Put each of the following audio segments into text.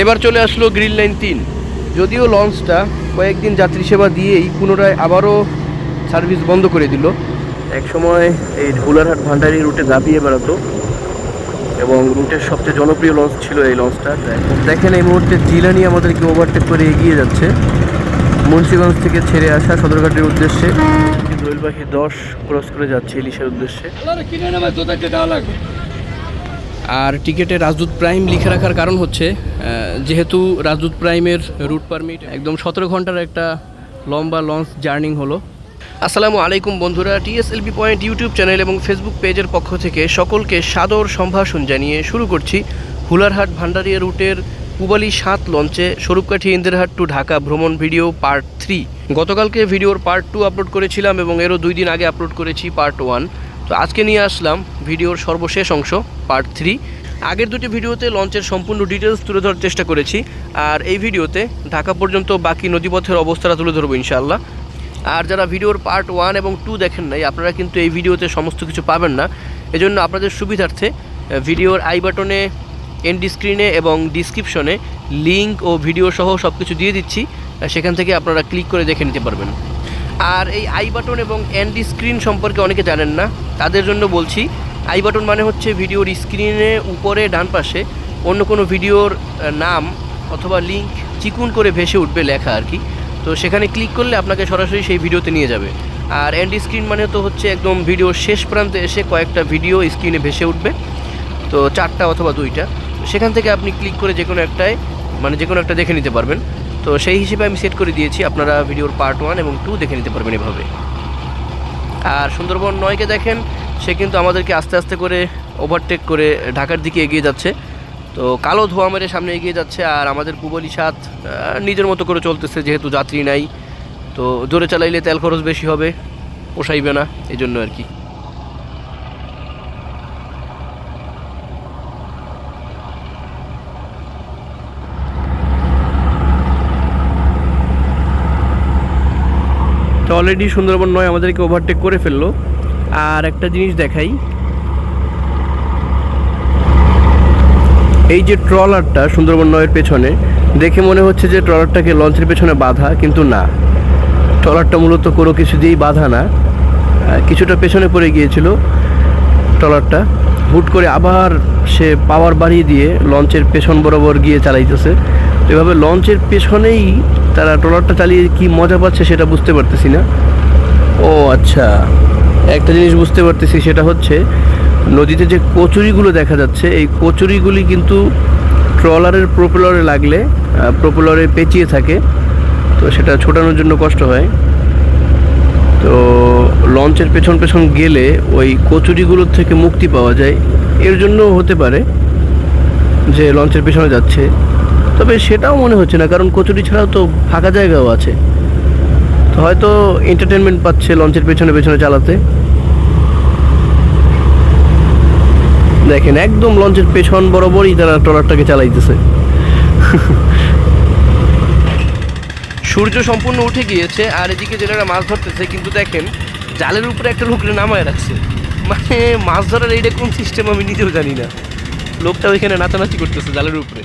এবার চলে আসলো গ্রিন লাইন তিন। যদিও লঞ্চটা কয়েকদিন যাত্রী সেবা দিয়েই পুনরায় আবারও সার্ভিস বন্ধ করে দিল। এক সময় এই ঢোলারহাট ভান্ডারি রুটে ঝাঁপিয়ে বেড়াতো এবং রুটের সবচেয়ে জনপ্রিয় লঞ্চ ছিল এই লঞ্চটা। দেখেন এই মুহূর্তে জিলানি আমাদেরকে ওভারটেক করে এগিয়ে যাচ্ছে। মুন্সিগঞ্জ থেকে ছেড়ে আসা সদরঘাটের উদ্দেশ্যে। দোয়েল পাখি দশ ক্রস করে যাচ্ছে ইলিশের উদ্দেশ্যে। আর টিকিটে রাজদূত প্রাইম লিখে রাখার কারণ হচ্ছে যেহেতু রাজদূত প্রাইমের রুট পারমিট একদম সতেরো ঘণ্টার একটা লম্বা লঞ্চ জার্নিং হলো। আসসালামু আলাইকুম বন্ধুরা, টিএসএলবি পয়েন্ট ইউটিউব চ্যানেল এবং ফেসবুক পেজের পক্ষ থেকে সকলকে সাদর সম্ভাষণ জানিয়ে শুরু করছি হুলারহাট ভান্ডারিয়া রুটের পুবালি সাত লঞ্চে স্বরূপকাঠি ইন্দিরহাট টু ঢাকা ভ্রমণ ভিডিও পার্ট থ্রি। গতকালকে ভিডিওর পার্ট টু আপলোড করেছিলাম এবং এরও দুই দিন আগে আপলোড করেছি পার্ট ওয়ান। তো আজকে নিয়ে আসলাম ভিডিওর সর্বশেষ অংশ পার্ট থ্রি আগের দুটি ভিডিওতে লঞ্চের সম্পূর্ণ ডিটেলস তুলে ধরার চেষ্টা করেছি, আর এই ভিডিওতে ঢাকা পর্যন্ত বাকি নদীপথের অবস্থাটা তুলে ধরবো ইনশাআল্লাহ। আর যারা ভিডিওর পার্ট ওয়ান এবং টু দেখেন নাই, আপনারা কিন্তু এই ভিডিওতে সমস্ত কিছু পাবেন না। এজন্য আপনাদের সুবিধার্থে ভিডিওর আই বাটনে এন্ড স্ক্রিনে এবং ডিসক্রিপশনে লিঙ্ক ও ভিডিও সহ সব কিছু দিয়ে দিচ্ছি সেখান থেকে আপনারা ক্লিক করে দেখে নিতে পারবেন। আর এই আই বাটন এবং এন্ড স্ক্রিন সম্পর্কে অনেকে জানেন না, তাদের জন্য বলছি, আই বাটন মানে হচ্ছে ভিডিওর স্ক্রিনে উপরে ডান পাশে অন্য কোনো ভিডিওর নাম অথবা লিংক চিকুন করে ভেসে উঠবে লেখা আর কি। তো সেখানে ক্লিক করলে আপনাকে সরাসরি সেই ভিডিওতে নিয়ে যাবে। আর এন্ড স্ক্রিন মানে তো হচ্ছে একদম ভিডিওর শেষ প্রান্তে এসে কয়েকটা ভিডিও স্ক্রিনে ভেসে উঠবে, তো চারটা অথবা দুইটা। সেখান থেকে আপনি ক্লিক করে যে কোনো একটায় মানে যে কোনো একটা দেখে নিতে পারবেন। তো সেই হিসেবে আমি সেট করে দিয়েছি। আপনারা ভিডিওর পার্ট ওয়ান এবং টু দেখে নিতে পারবেন এভাবে। আর সুন্দরবন নয়কে দেখেন, সে কিন্তু আমাদেরকে আস্তে আস্তে করে ওভারটেক করে ঢাকার দিকে এগিয়ে যাচ্ছে। তো কালো ধোয়া মেরে সামনে এগিয়ে যাচ্ছে আর আমাদের পুবলি সাত নিজের মতো করে চলতেছে, যেহেতু যাত্রী নাই। তো জোরে চালাইলে তেল খরচ বেশি হবে, পোষাইবে না এই জন্য আর কি। তো অলরেডি সুন্দরবন নয়, আমাদেরকে ওভারটেক করে ফেলল। আর একটা জিনিস দেখাই। এই যে ট্রলারটা সুন্দরবন নয়ের পেছনে, দেখে মনে হচ্ছে যে ট্রলারটাকে লঞ্চের পেছনে বাঁধা, কিন্তু না। ট্রলারটা মূলত কোনো কিছু দিয়েই বাঁধা না। কিছুটা পেছনে পড়ে গিয়েছিল ট্রলারটা। হুট করে আবার সে পাওয়ার বাড়িয়ে দিয়ে লঞ্চের পেছন বরাবর গিয়ে চালাইতেছে। এভাবে লঞ্চের পেছনেই তারা ট্রলারটা চালিয়ে কি মজা পাচ্ছে সেটা বুঝতে পারতেছি না। ও আচ্ছা। একটা জিনিস বুঝতে পারতেছি সেটা হচ্ছে, নদীতে যে কচুরিগুলো দেখা যাচ্ছে, এই কচুরিগুলি কিন্তু ট্রলারের প্রোপেলরে লাগলে প্রোপেলরে পেঁচিয়ে থাকে। তো সেটা ছোটানোর জন্য কষ্ট হয়। তো লঞ্চের পেছন পেছন গেলে ওই কচুরিগুলোর থেকে মুক্তি পাওয়া যায়। এর জন্য হতে পারে যে লঞ্চের পেছনে যাচ্ছে। তবে সেটাও মনে হচ্ছে না, কারণ কচুরি ছাড়াও তো ফাঁকা জায়গাও আছে। তো হয়তো এন্টারটেনমেন্ট পাচ্ছে লঞ্চের পেছনে পেছনে চালাতে। দেখেন, একদম লঞ্চের পেছন বরাবরই তারা ট্রলারটাকে চালাইতেছে। সূর্য সম্পূর্ণ উঠে গিয়েছে, আর এদিকে জেলেরা মাছ ধরতেছে, কিন্তু দেখেন, জালের উপরে একটা লোকরে নামায় রাখছে। মানে মাছ ধরার এইটা কোন সিস্টেম আমি নিজেও জানি না। লোকটা ওইখানে নাচানাচি করতেছে জালের উপরে।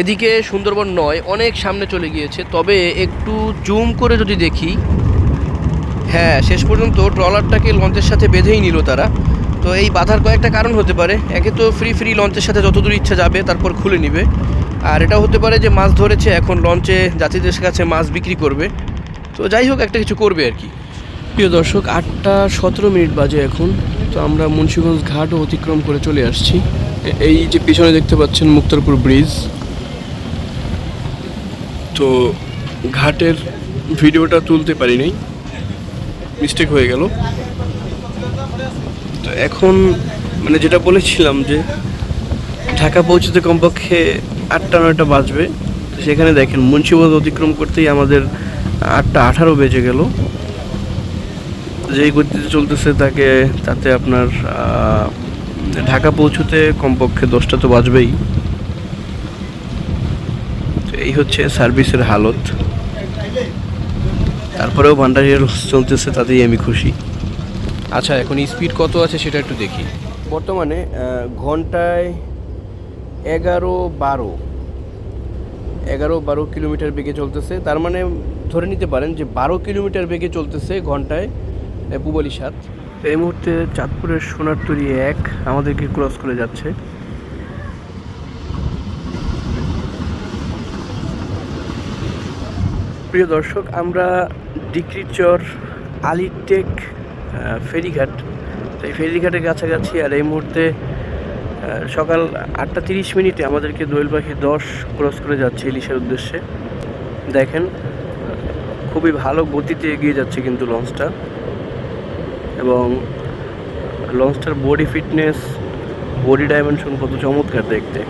এদিকে সুন্দরবন নয়, অনেক সামনে চলে গিয়েছে, তবে একটু জুম করে যদি দেখি। হ্যাঁ শেষ পর্যন্ত ট্রলারটাকে লঞ্চের সাথে বেঁধেই নিল তারা। তো এই বাধার কয়েকটা কারণ হতে পারে। একে তো ফ্রি ফ্রি লঞ্চের সাথে যতদূর ইচ্ছা যাবে, তারপর খুলে নিবে। আর এটাও হতে পারে যে মাছ ধরেছে, এখন লঞ্চে যাত্রীদের কাছে মাছ বিক্রি করবে। তো যাই হোক, একটা কিছু করবে আর কি। প্রিয় দর্শক, আটটা সতেরো মিনিট বাজে এখন। তো আমরা মুন্সিগঞ্জ ঘাটও অতিক্রম করে চলে আসছি। এই যে পিছনে দেখতে পাচ্ছেন মুক্তারপুর ব্রিজ। তো ঘাটের ভিডিওটা তুলতে পারিনি। মিস্টেক হয়ে গেল। তো এখন মানে যেটা বলেছিলাম যে, ঢাকা পৌঁছতে কমপক্ষে আটটা, নয়টা বাজবে। তো সেখানে দেখেন, মুন্সিগঞ্জ অতিক্রম করতেই আমাদের আটটা আঠারো বেজে গেল। যেই গতিতে চলতেছে তাকে, তাতে আপনার ঢাকা পৌঁছতে কমপক্ষে দশটা তো বাজবেই। এই হচ্ছে সার্ভিসের হালত। তারপরেও ভান্ডারিয়ার চলতেছে তাতেই আমি খুশি। আচ্ছা এখন স্পিড কত আছে সেটা একটু দেখি। বর্তমানে ঘন্টায় এগারো বারো। এগারো বারো কিলোমিটার বেগে চলতেছে। তার মানে ধরে নিতে পারেন যে বারো কিলোমিটার বেগে চলতেছে ঘন্টায় পূবালি সাত। তো এই মুহূর্তে চাঁদপুরের সোনারতরী এক আমাদেরকে ক্রস করে যাচ্ছে। প্রিয় দর্শক, আমরা ডিক্রিচর আলিটেক ফেরিঘাট। এই ফেরিঘাটের কাছাকাছি আর এই মুহূর্তে সকাল আটটা তিরিশ মিনিটে আমাদেরকে দোয়েল পাখি দশ ক্রস করে যাচ্ছে ইলিশের উদ্দেশ্যে। দেখেন, খুবই ভালো গতিতে এগিয়ে যাচ্ছে কিন্তু লঞ্চটা। এবং লঞ্চটার বডি ফিটনেস, বডি ডাইমেনশন কত চমৎকার দেখতে।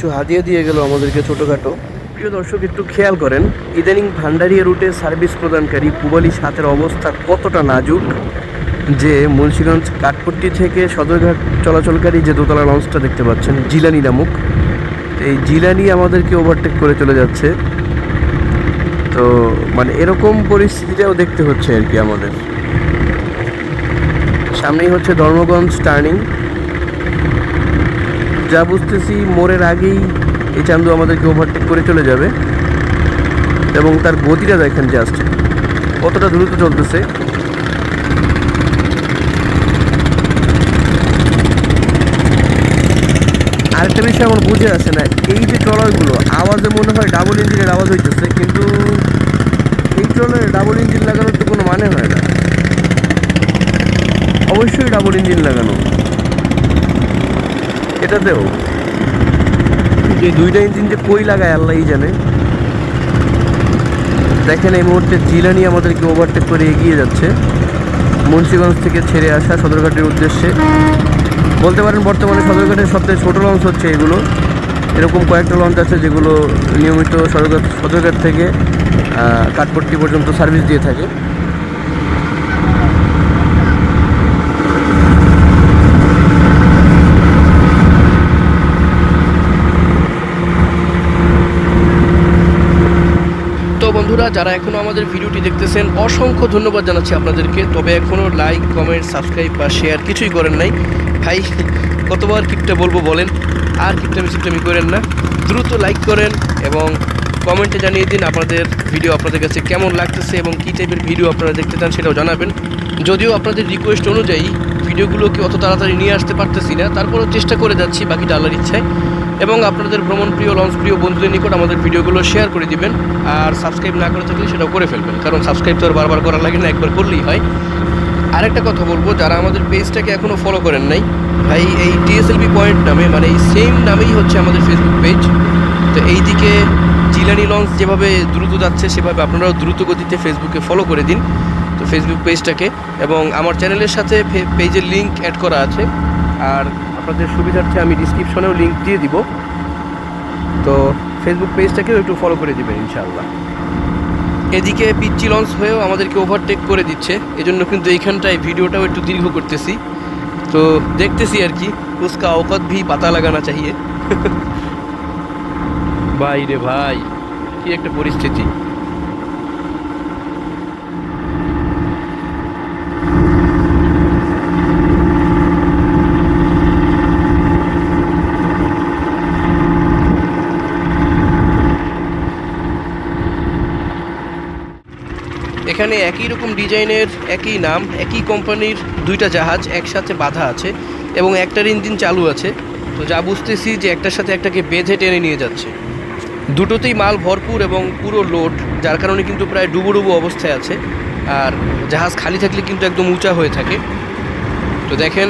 কিছু হাদিয়া দিয়ে গেল আমাদেরকে ছোটোখাটো। প্রিয় দর্শক, একটু খেয়াল করেন, ইদানিং ভান্ডারিয়া রুটে সার্ভিস প্রদানকারী পুবালি সাতের অবস্থা কতটা নাজুক যে মুন্সীগঞ্জ কাঠপট্টি থেকে সদরঘাট চলাচলকারী যে দোতলা লঞ্চটা দেখতে পাচ্ছেন, জিলানি নামক। এই জিলানি আমাদেরকে ওভারটেক করে চলে যাচ্ছে। তো মানে এরকম পরিস্থিতিটাও দেখতে হচ্ছে আর কি আমাদের। সামনেই হচ্ছে ধর্মগঞ্জ টার্নিং যা বুঝতেছি মোড়ের আগেই এই চান্দু আমাদেরকে ওভারটেক করে চলে যাবে। এবং তার গতিটা দেখেন জাস্ট কতটা দ্রুত চলতেছে। আরেকটা বিষয় আমার বুঝে আসে না, এই যে ট্রলারগুলো, আওয়াজে মনে হয় ডাবল ইঞ্জিনের আওয়াজ হইতেছে, কিন্তু এই ট্রলারে ডাবল ইঞ্জিন লাগানোর তো কোনো মানে হয় না। অবশ্যই ডাবল ইঞ্জিন লাগানো। এটাতেও যে দুইটা ইঞ্জিন যে কই লাগায় আল্লাহই জানে। দেখেন এই মুহূর্তে জিলানি আমাদেরকে ওভারটেক করে এগিয়ে যাচ্ছে। মুন্সিগঞ্জ থেকে ছেড়ে আসা সদরঘাটের উদ্দেশ্যে। বলতে পারেন বর্তমানে সদরঘাটের সবথেকে ছোটো লঞ্চ হচ্ছে এগুলো। এরকম কয়েকটা লঞ্চ আছে যেগুলো নিয়মিত সদরঘাট সদরঘাট থেকে কাঠপট্টি পর্যন্ত সার্ভিস দিয়ে থাকে তো বন্ধুরা, যারা এখনও আমাদের ভিডিওটি দেখতেছেন, অসংখ্য ধন্যবাদ জানাচ্ছি আপনাদেরকে। তবে এখনও লাইক কমেন্ট সাবস্ক্রাইব বা শেয়ার কিছুই করেন নাই। ভাই, কতবার কিপটা বলব বলেন? আর কিপটামি সিপটামি করেন না। দ্রুত লাইক করেন এবং কমেন্টে জানিয়ে দিন আপনাদের ভিডিও আপনাদের কাছে কেমন লাগতেছে এবং কী টাইপের ভিডিও আপনারা দেখতে চান সেটাও জানাবেন। যদিও আপনাদের রিকোয়েস্ট অনুযায়ী ভিডিওগুলোকে অত তাড়াতাড়ি নিয়ে আসতে পারতেছি না। তারপরেও চেষ্টা করে যাচ্ছি বাকিটা আল্লাহর ইচ্ছায়। এবং আপনাদের ভ্রমণ প্রিয় লঞ্চ প্রিয় বন্ধুদের নিকট আমাদের ভিডিওগুলো শেয়ার করে দিবেন। আর সাবস্ক্রাইব না করে থাকলে সেটাও করে ফেলবেন। কারণ সাবস্ক্রাইব তো আর বারবার করা লাগে না, একবার করলেই হয়। আরেকটা কথা বলব, যারা আমাদের পেজটাকে এখনও ফলো করেন নাই, ভাই, এই টিএসএলবি পয়েন্ট নামে মানে এই সেম নামেই হচ্ছে আমাদের ফেসবুক পেজ তো এই দিকে জিলানি লঞ্চ যেভাবে দ্রুত যাচ্ছে, সেভাবে আপনারাও দ্রুত গতিতে ফেসবুকে ফলো করে দিন। তো ফেসবুক পেজটাকে এবং আমার চ্যানেলের সাথে পেজের লিঙ্ক অ্যাড করা আছে। আর আপনাদের সুবিধার্থে আমি ডিসক্রিপশনেও লিঙ্ক দিয়ে দিব। তো ফেসবুক পেজটাকেও একটু ফলো করে দেবেন, ইনশাআল্লাহ। এদিকে পিচ্চি লঞ্চ হয়েও আমাদেরকে ওভারটেক করে দিচ্ছে। এজন্য কিন্তু এইখানটায় ভিডিওটাও একটু দীর্ঘ করতেছি। তো দেখতেছি আর কি উস্কা অকত ভি পাতা লাগানা চাহিয়ে। ভাই রে ভাই, কি একটা পরিস্থিতি। এখানে একই রকম ডিজাইনের, একই নাম, একই কোম্পানির দুইটা জাহাজ একসাথে বাঁধা আছে এবং একটার ইঞ্জিন চালু আছে। তো যা বুঝতেছি যে একটার সাথে একটাকে বেঁধে টেনে নিয়ে যাচ্ছে। দুটোতেই মাল ভরপুর এবং পুরো লোড, যার কারণে কিন্তু প্রায় ডুবো ডুবো অবস্থায় আছে। আর জাহাজ খালি থাকলে কিন্তু একদম উঁচা হয়ে থাকে। তো দেখেন,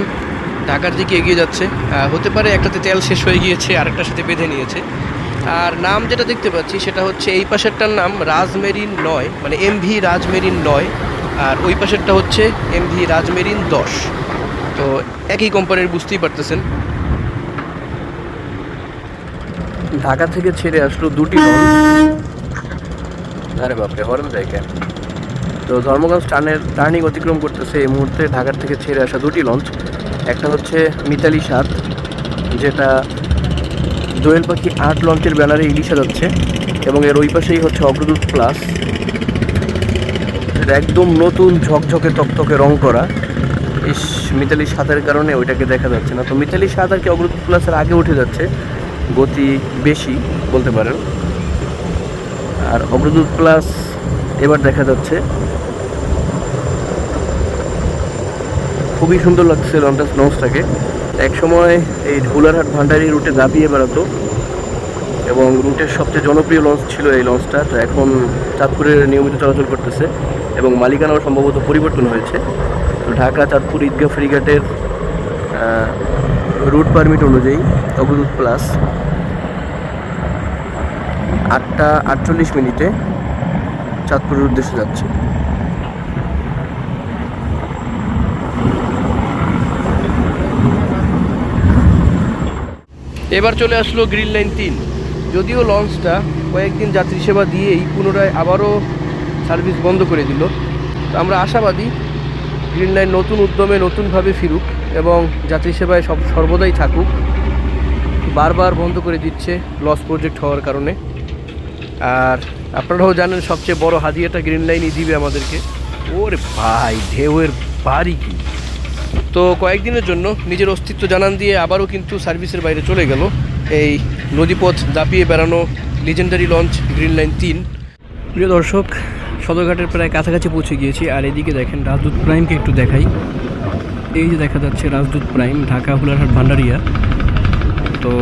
ঢাকার দিকে এগিয়ে যাচ্ছে। হতে পারে একটাতে তেল শেষ হয়ে গিয়েছে আর আরেকটার সাথে বেঁধে নিয়েছে। আর নাম যেটা দেখতে পাচ্ছি সেটা হচ্ছে এই পাশেরটার নাম রাজমেরিন নয় মানে এমভি রাজমেরিন নয়, আর ওই পাশেরটা হচ্ছে এমভি রাজমেরিন দশ। তো একই কোম্পানির বুঝতেই পারতেছেন। ঢাকা থেকে ছেড়ে আসলো দুটি আরে বাপরে হরেন কেন? তো ধর্মগঞ্জ টানের, টার্নিং অতিক্রম করতেছে এই মুহূর্তে ঢাকার থেকে ছেড়ে আসা দুটি লঞ্চ। একটা হচ্ছে মিতালি সাত, যেটা দোয়েল পাখি আট লঞ্চের ব্যানারে ইলিশা যাচ্ছে এবং এর ওই পাশেই হচ্ছে অগ্রদূত প্লাস। একদম নতুন ঝকঝকে তকতকে রং করা। ইস, মিতালি সাতের কারণে ওইটাকে দেখা যাচ্ছে না। তো মিতালি সাত আর কি অগ্রদূত প্লাসের আগে উঠে যাচ্ছে? গতি বেশি বলতে পারেন। আর অগ্রদূত প্লাস এবার দেখা যাচ্ছে। খুবই সুন্দর লাগছে লঞ্চটা লঞ্চটাকে এক সময় এই ঢুলারহাট ভান্ডারি রুটে দাপিয়ে বেড়াতো এবং রুটের সবচেয়ে জনপ্রিয় লঞ্চ ছিল এই লঞ্চটা। তো এখন চাঁদপুরে নিয়মিত চলাচল করতেছে এবং মালিকানাও সম্ভবত পরিবর্তন হয়েছে। তো ঢাকা, চাঁদপুর, ঈদগাহ, ফেরিঘাটের রুট পারমিট অনুযায়ী অবরুট প্লাস আটটা আটচল্লিশ মিনিটে চাঁদপুরের উদ্দেশ্যে যাচ্ছে। এবার চলে আসলো গ্রিন লাইন তিন। যদিও লঞ্চটা কয়েকদিন যাত্রী সেবা দিয়েই পুনরায় আবারও সার্ভিস বন্ধ করে দিল। তো আমরা আশাবাদী গ্রিন লাইন নতুন উদ্যমে নতুনভাবে ফিরুক এবং যাত্রী সেবায় সব সর্বদাই থাকুক। বারবার বন্ধ করে দিচ্ছে লস প্রজেক্ট হওয়ার কারণে। আর আপনারাও জানেন সবচেয়ে বড় হাদিয়াটা গ্রিন লাইনই দিবে আমাদেরকে। ওরে ভাই, ঢেউয়ের বাড়ি কি? তো কয়েকদিনের জন্য নিজের অস্তিত্ব জানান দিয়ে আবারও কিন্তু সার্ভিসের বাইরে চলে গেল। এই নদীপথ দাপিয়ে বেড়ানো লিজেন্ডারি লঞ্চ গ্রিন লাইন তিন। প্রিয় দর্শক, সদরঘাটের প্রায় কাছাকাছি পৌঁছে গিয়েছি আর এদিকে দেখেন রাজদূত প্রাইমকে একটু দেখাই। এই যে দেখা যাচ্ছে রাজদূত প্রাইম, ঢাকা, হুলারহাট, ভান্ডারিয়া। তো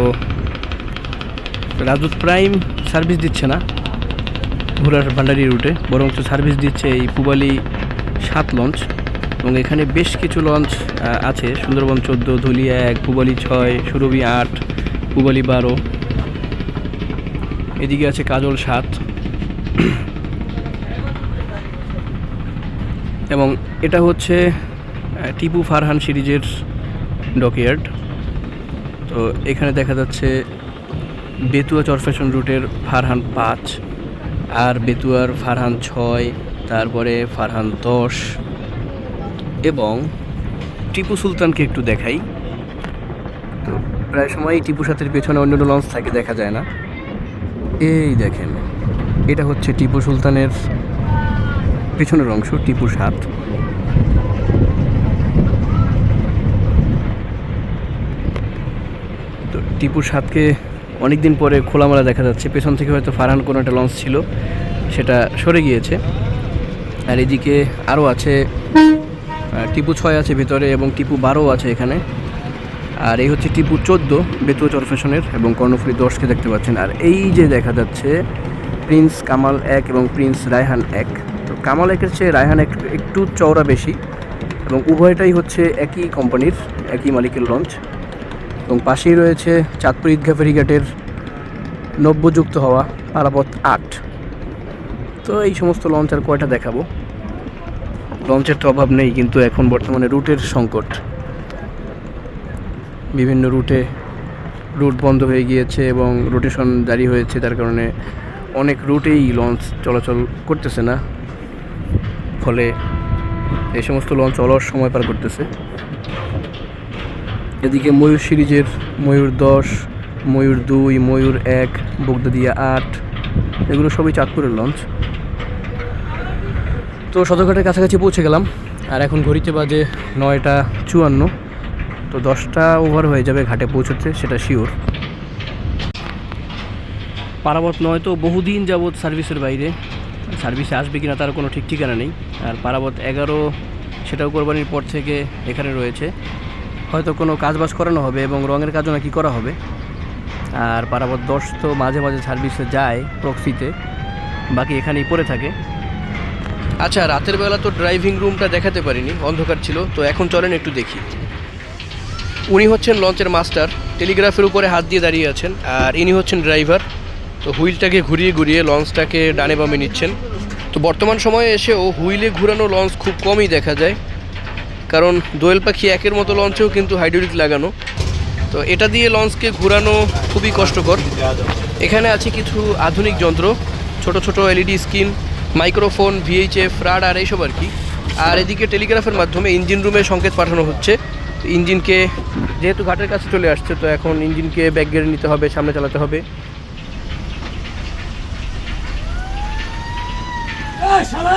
রাজদূত প্রাইম সার্ভিস দিচ্ছে না হুলারহাট ভান্ডারি রুটে বরঞ্চ সার্ভিস দিচ্ছে এই পুবালি সাত লঞ্চ এবং এখানে বেশ কিছু লঞ্চ আছে। সুন্দরবন চোদ্দ, ধুলিয়া এক পুবালি ছয়, সুরভি আট পুবালি বারো। এদিকে আছে কাজল সাত। এবং এটা হচ্ছে টিপু ফারহান সিরিজের ডকইয়ার্ড তো এখানে দেখা যাচ্ছে বেতুয়া চরফ্যাশন রুটের ফারহান পাঁচ, আর বেতুয়ার ফারহান ছয়, তারপরে ফারহান দশ এবং টিপু সুলতানকে একটু দেখাই। তো প্রায় সময় টিপু সাথের পেছনে অন্য লঞ্চ থাকে, দেখা যায় না। এই দেখেন, এটা হচ্ছে টিপু সুলতানের পেছনের অংশ টিপু সাত তো টিপু সাতকে অনেক দিন পরে খোলামেলা দেখা যাচ্ছে। পেছন থেকে হয়তো ফারহান কোনো একটা লঞ্চ ছিল, সেটা সরে গিয়েছে। আর এদিকে আরও আছে টিপু ছয় আছে ভিতরে এবং টিপু বারো আছে এখানে। আর এই হচ্ছে টিপু চোদ্দ, বেতুয়া চরফেশনের এবং কর্ণফুলি দশকে দেখতে পাচ্ছেন। আর এই যে দেখা যাচ্ছে, প্রিন্স কামাল এক এবং প্রিন্স রায়হান এক। তো কামাল একের চেয়ে রায়হান এক, একটু চওড়া বেশি এবং উভয়টাই হচ্ছে একই কোম্পানির, একই মালিকের লঞ্চ এবং পাশেই রয়েছে চাঁদপুর ঈদগাহ ফেরিঘাটের নব্যযুক্ত হওয়া পারাপথ আট। তো এই সমস্ত লঞ্চ আর কয়টা দেখাবো? লঞ্চের তো অভাব নেই, কিন্তু এখন বর্তমানে রুটের সংকট। বিভিন্ন রুটে রুট বন্ধ হয়ে গিয়েছে এবং রোটেশন জারি হয়েছে, তার কারণে অনেক রুটেই লঞ্চ চলাচল করতেছে না। ফলে এই সমস্ত লঞ্চ অলস সময় পার করতেছে। এদিকে ময়ূর সিরিজের ময়ূর দশ, ময়ূর দুই, ময়ূর এক বগদাদিয়া আট, এগুলো সবই চাঁদপুরের লঞ্চ। তো সদরঘাটের কাছাকাছি পৌঁছে গেলাম। আর এখন ঘড়িতে বাজে নয়টা চুয়ান্ন। তো দশটা ওভার হয়ে যাবে ঘাটে পৌঁছতে, সেটা শিওর পারাবত নয় তো বহুদিন যাবৎ সার্ভিসের বাইরে। সার্ভিসে আসবে কিনা তার কোনো ঠিক ঠিকানা নেই। আর পারাবত এগারো, সেটাও কোরবানির পর থেকে এখানে রয়েছে। হয়তো কোনো কাজবাজ করানো হবে এবং রঙের কাজও নাকি করা হবে। আর পারাবত দশ তো মাঝে মাঝে সার্ভিসে যায় প্রক্সিতে বাকি এখানেই পড়ে থাকে। আচ্ছা রাতের বেলা তো ড্রাইভিং রুমটা দেখাতে পারিনি, অন্ধকার ছিল, তো এখন চলেন একটু দেখি। উনি হচ্ছেন লঞ্চের মাস্টার, টেলিগ্রাফের উপরে হাত দিয়ে দাঁড়িয়ে আছেন, আর ইনি হচ্ছেন ড্রাইভার। তো হুইলটাকে ঘুরিয়ে ঘুরিয়ে লঞ্চটাকে ডানে বামে নিচ্ছেন। তো বর্তমান সময়ে এসেও হুইলে ঘুরানো লঞ্চ খুব কমই দেখা যায়, কারণ দোয়েল পাখি একের মতো লঞ্চেও কিন্তু হাইড্রোলিক লাগানো। তো এটা দিয়ে লঞ্চকে ঘুরানো খুবই কষ্টকর। এখানে আছে কিছু আধুনিক যন্ত্র, ছোট ছোট LED screen microphone VHF radar এইসব আর কি। আর এদিকে টেলিগ্রাফের মাধ্যমে ইঞ্জিন রুমে সংকেত পাঠানো হচ্ছে। তো ইঞ্জিনকে যেহেতু ঘাটের কাছে চলে আসছে তো এখন ইঞ্জিনকে ব্যাক গেড়ে নিতে হবে সামনে চালাতে হবে। এই শালা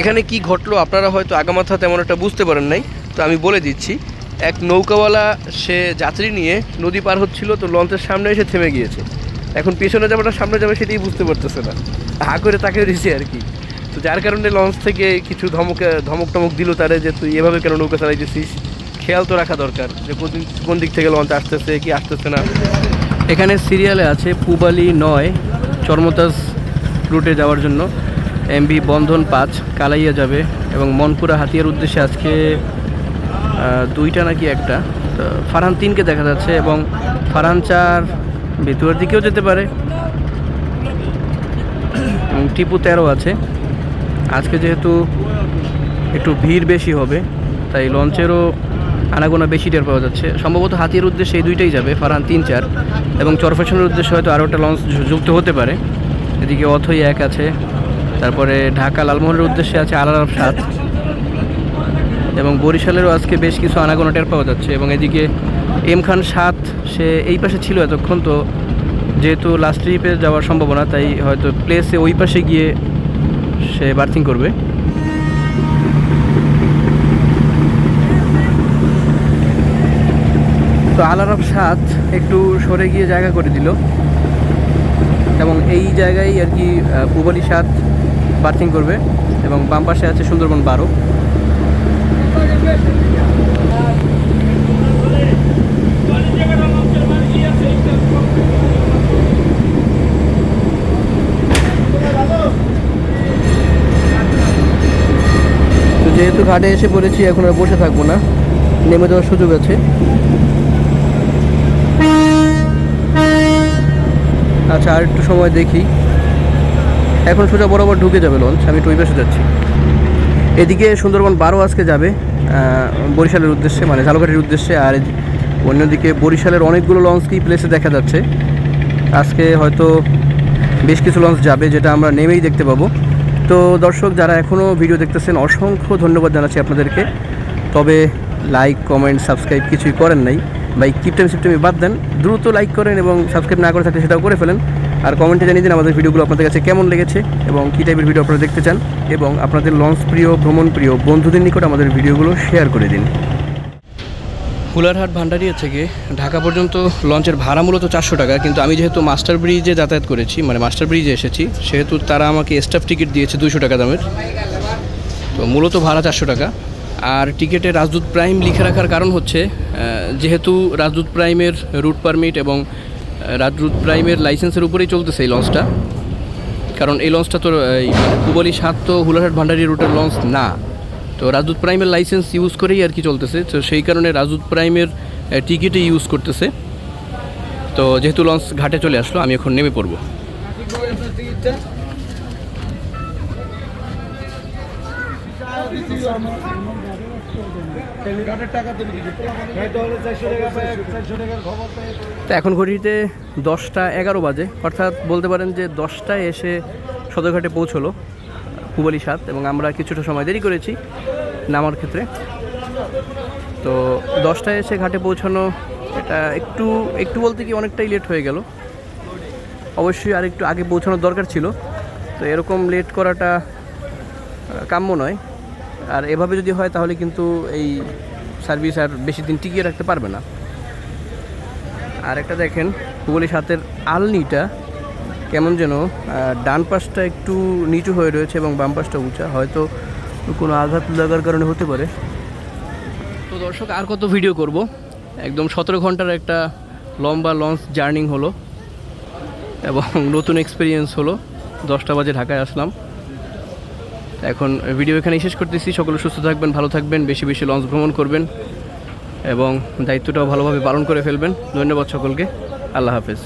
এখানে কি ঘটলো আপনারা হয়তো আগামাথা তেমন একটা বুঝতে পারেন নাই তো আমি বলে দিচ্ছি এক নৌকাওয়ালা সে যাত্রী নিয়ে নদী পার হচ্ছিল তো লঞ্চের সামনে এসে থেমে গিয়েছে। এখন পেছনে যাবে না সামনে যাবে সেটাই বুঝতে পারতেছে না। হা করে তাকে দিয়েছে আর কি। তো যার কারণে লঞ্চ থেকে কিছু ধমক ধমক টমক দিল তারে যে তুই এভাবে কেন নৌকা চালাইতেছিস? খেয়াল তো রাখা দরকার যে কোন কোন দিক থেকে লঞ্চ আসতেছে কি আসতেছে না। এখানে সিরিয়ালে আছে পুবালি নয় চর্মতাজ রুটে যাওয়ার জন্য এমবি বন্ধন পাঁচ কালাইয়া যাবে এবং মনপুরা হাতিয়ার উদ্দেশ্যে আজকে দুইটা নাকি একটা। ফারহান তিনকে দেখা যাচ্ছে এবং ফারহান চার বেতুয়ার দিকেও যেতে পারে। এবং টিপু তেরো আছে। আজকে যেহেতু একটু ভিড় বেশি হবে, তাই লঞ্চেরও আনাগোনা বেশি টের পাওয়া যাচ্ছে। সম্ভবত হাতির উদ্দেশ্যে এই দুইটাই যাবে, ফারহান তিন চার। এবং চরফেশনের উদ্দেশ্যে হয়তো আরও একটা লঞ্চ যুক্ত হতে পারে। এদিকে অথই এক আছে, তারপরে ঢাকা লালমোহনের উদ্দেশ্যে আছে আলারাম সাত এবং বরিশালেরও আজকে বেশ কিছু আনাগোনা টের পাওয়া যাচ্ছে, এবং এদিকে এম খান সাত, সে এই পাশে ছিল এতক্ষণ তো, যেহেতু লাস্ট ট্রিপে যাওয়ার সম্ভাবনা, তাই হয়তো প্লেসে ওই পাশে গিয়ে সে বার্থিং করবে। তো আলারাম সাত একটু সরে গিয়ে জায়গা করে দিল। এবং এই জায়গায় আর কি পুবালি সাত বার্থিং করবে এবং বাম পাশে আছে সুন্দরবন বারো। যেহেতু ঘাটে এসে পড়েছি, এখন আর বসে থাকব না। নেমে যাওয়ার সুযোগ আছে। আচ্ছা আর একটু সময় দেখি। এখন সোজা বরাবর ঢুকে যাবে লঞ্চ আমি একটু পাশে যাচ্ছি। এদিকে সুন্দরবন বারো আজকে যাবে বরিশালের উদ্দেশ্যে মানে ঝালকাঠির উদ্দেশ্যে, আর অন্যদিকে বরিশালের অনেকগুলো লঞ্চকেই প্লেসে দেখা যাচ্ছে। আজকে হয়তো বেশ কিছু লঞ্চ যাবে, যেটা আমরা নেমেই দেখতে পাবো। তো দর্শক, যারা এখনও ভিডিও দেখতেছেন, অসংখ্য ধন্যবাদ জানাচ্ছি আপনাদেরকে। তবে লাইক কমেন্ট সাবস্ক্রাইব কিছুই করেন নাই। এই কিপটেম সিপটেমি বাদ দেন। দ্রুত লাইক করেন এবং সাবস্ক্রাইব না করে থাকলে সেটাও করে ফেলেন। আর কমেন্টে জানিয়ে দিন আমাদের ভিডিওগুলো আপনাদের কাছে কেমন লেগেছে এবং কী টাইপের ভিডিও আপনারা দেখতে চান। এবং আপনাদের লঞ্চ প্রিয়, ভ্রমণ প্রিয় বন্ধুদের নিকট আমাদের ভিডিওগুলো শেয়ার করে দিন। হুলারহাট ভান্ডারিয়া থেকে ঢাকা পর্যন্ত লঞ্চের ভাড়া মূলত চারশো টাকা। কিন্তু আমি যেহেতু মাস্টার ব্রিজে যাতায়াত করেছি মানে মাস্টার ব্রিজে এসেছি, সেহেতু তারা আমাকে স্টাফ টিকিট দিয়েছে দুশো টাকা দামের। তো মূলত ভাড়া চারশো টাকা। আর টিকিটে রাজদূত প্রাইম লিখে রাখার কারণ হচ্ছে যেহেতু রাজদূত প্রাইমের রুট পারমিট এবং রাজদূত প্রাইমের লাইসেন্সের উপরেই চলতেছে এই লঞ্চটা। কারণ এই লঞ্চটা তো কুবলি, সাত তো হুলারহাট ভান্ডারি রুটের লঞ্চ না। তো রাজদূত প্রাইমের লাইসেন্স ইউজ করেই আর কি চলতেছে। তো সেই কারণে রাজদূত প্রাইমের টিকিটই ইউজ করতেছে। তো যেহেতু লঞ্চ ঘাটে চলে আসলো, আমি এখন নেমে পড়ব। তো এখন ঘড়িতে দশটা এগারো বাজে। অর্থাৎ বলতে পারেন যে দশটায় এসে সদরঘাটে পৌঁছলো পুবালি সাত এবং আমরা কিছুটা সময় দেরি করেছি নামার ক্ষেত্রে। তো দশটায় এসে ঘাটে পৌঁছানো এটা একটু একটু বলতে কি অনেকটাই লেট হয়ে গেল। অবশ্যই আর একটু আগে পৌঁছানোর দরকার ছিল। তো এরকম লেট করাটা কাম্য নয়। আর এভাবে যদি হয় তাহলে কিন্তু এই সার্ভিস আর বেশি দিন টিকিয়ে রাখতে পারবে না। আর একটা দেখেন, হুগলি সাতের আলনিটা কেমন যেন ডান পাশটা একটু নিচু হয়ে রয়েছে এবং বাম পাশটা উঁচা। হয়তো কোনো আঘাত লাগার কারণে হতে পারে। তো দর্শক, আর কত ভিডিও করব? একদম সতেরো ঘণ্টার একটা লম্বা লঞ্চ জার্নিং হলো এবং নতুন এক্সপিরিয়েন্স হলো। দশটা বাজে ঢাকায় আসলাম। এখন ভিডিও এখানে শেষ করতেছি। সকলে সুস্থ থাকবেন, ভালো থাকবেন, বেশি বেশি লঞ্চ ভ্রমণ করবেন এবং দায়িত্বটাও ভালোভাবে পালন করে ফেলবেন। ধন্যবাদ সকলকে। আল্লাহ হাফেজ।